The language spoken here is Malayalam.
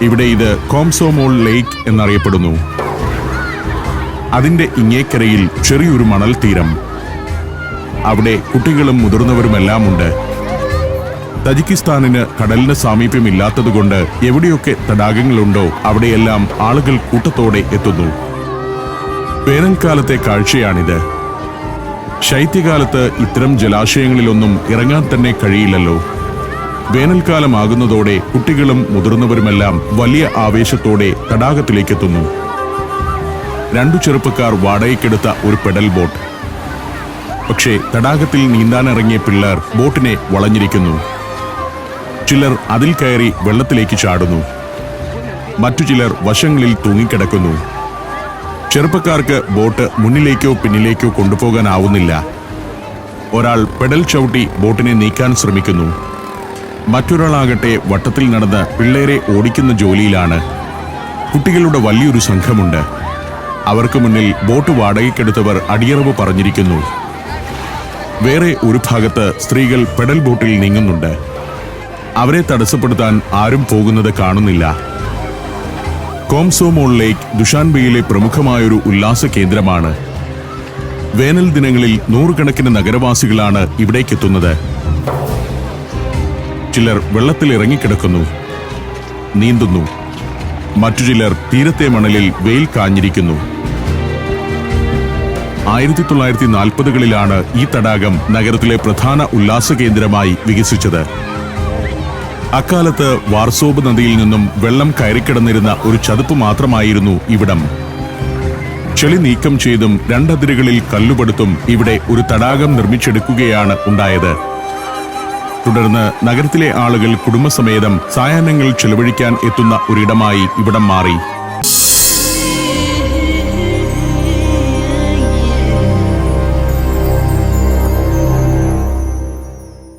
ഇവിടെ ഇത് കോംസോമോൾ ലേക്ക് എന്നറിയപ്പെടുന്നു. അതിന്റെ ഇങ്ങേക്കരയിൽ ചെറിയൊരു മണൽ തീരം. അവിടെ കുട്ടികളും മുതിർന്നവരുമെല്ലാം ഉണ്ട്. തജിക്കിസ്ഥാനിന് കടലിന് സാമീപ്യമില്ലാത്തതുകൊണ്ട് എവിടെയൊക്കെ തടാകങ്ങളുണ്ടോ അവിടെയെല്ലാം ആളുകൾ കൂട്ടത്തോടെ എത്തുന്നു. വേനൽക്കാലത്തെ കാഴ്ചയാണിത്. ശൈത്യകാലത്ത് ഇത്തരം ജലാശയങ്ങളിലൊന്നും ഇറങ്ങാൻ തന്നെ കഴിയില്ലല്ലോ. വേനൽക്കാലമാകുന്നതോടെ കുട്ടികളും മുതിർന്നവരുമെല്ലാം വലിയ ആവേശത്തോടെ തടാകത്തിലേക്കെത്തുന്നു. രണ്ടു ചെറുപ്പക്കാർ വാടകയ്ക്കെടുത്ത ഒരു പെഡൽ ബോട്ട്. പക്ഷേ തടാകത്തിൽ നീന്താനിറങ്ങിയ പിള്ളേർ ബോട്ടിനെ വളഞ്ഞിരിക്കുന്നു. ചിലർ അതിൽ കയറി വെള്ളത്തിലേക്ക് ചാടുന്നു. മറ്റു ചിലർ വശങ്ങളിൽ തൂങ്ങിക്കിടക്കുന്നു. ചെറുപ്പക്കാർക്ക് ബോട്ട് മുന്നിലേക്കോ പിന്നിലേക്കോ കൊണ്ടുപോകാനാവുന്നില്ല. ഒരാൾ പെഡൽ ചവിട്ടി ബോട്ടിനെ നീക്കാൻ ശ്രമിക്കുന്നു. മറ്റൊരാളാകട്ടെ വട്ടത്തിൽ നടന്ന് പിള്ളേരെ ഓടിക്കുന്ന ജോലിയിലാണ്. കുട്ടികളുടെ വലിയൊരു സംഘമുണ്ട്. അവർക്ക് മുന്നിൽ ബോട്ട് വാടകയ്ക്കെടുത്തവർ അടിയറവ് പറഞ്ഞിരിക്കുന്നു. വേറെ ഒരു ഭാഗത്ത് സ്ത്രീകൾ പെഡൽ ബോട്ടിൽ നീങ്ങുന്നുണ്ട്. അവരെ തടസ്സപ്പെടുത്താൻ ആരും പോകുന്നത് കാണുന്നില്ല. കോംസോമോൾ ലേക്ക് ദുഷാൻബയിലെ പ്രമുഖമായൊരു ഉല്ലാസ കേന്ദ്രമാണ്. വേനൽ ദിനങ്ങളിൽ നൂറുകണക്കിന് നഗരവാസികളാണ് ഇവിടേക്കെത്തുന്നത്. ചിലർ വെള്ളത്തിൽ ഇറങ്ങിക്കിടക്കുന്നു. നീന്തുന്നു. മറ്റു ചിലർ തീരത്തെ മണലിൽ വെയിൽ കാഞ്ഞിരിക്കുന്നു. ആയിരത്തി തൊള്ളായിരത്തി നാൽപ്പതുകളിലാണ് ഈ തടാകം നഗരത്തിലെ പ്രധാന ഉല്ലാസ കേന്ദ്രമായി വികസിച്ചത്. അക്കാലത്ത് വാർസോബ് നദിയിൽ നിന്നും വെള്ളം കയറിക്കിടന്നിരുന്ന ഒരു ചതുപ്പ് മാത്രമായിരുന്നു ഇവിടം. ചെളി നീക്കം ചെയ്തും രണ്ടതിരുകളിൽ കല്ലുപടുത്തും ഇവിടെ ഒരു തടാകം നിർമ്മിച്ചെടുക്കുകയാണ് ഉണ്ടായത്. തുടർന്ന് നഗരത്തിലെ ആളുകൾ കുടുംബസമേതം സായാഹ്നങ്ങൾ ചെലവഴിക്കാൻ എത്തുന്ന ഒരിടമായി ഇവിടം മാറി.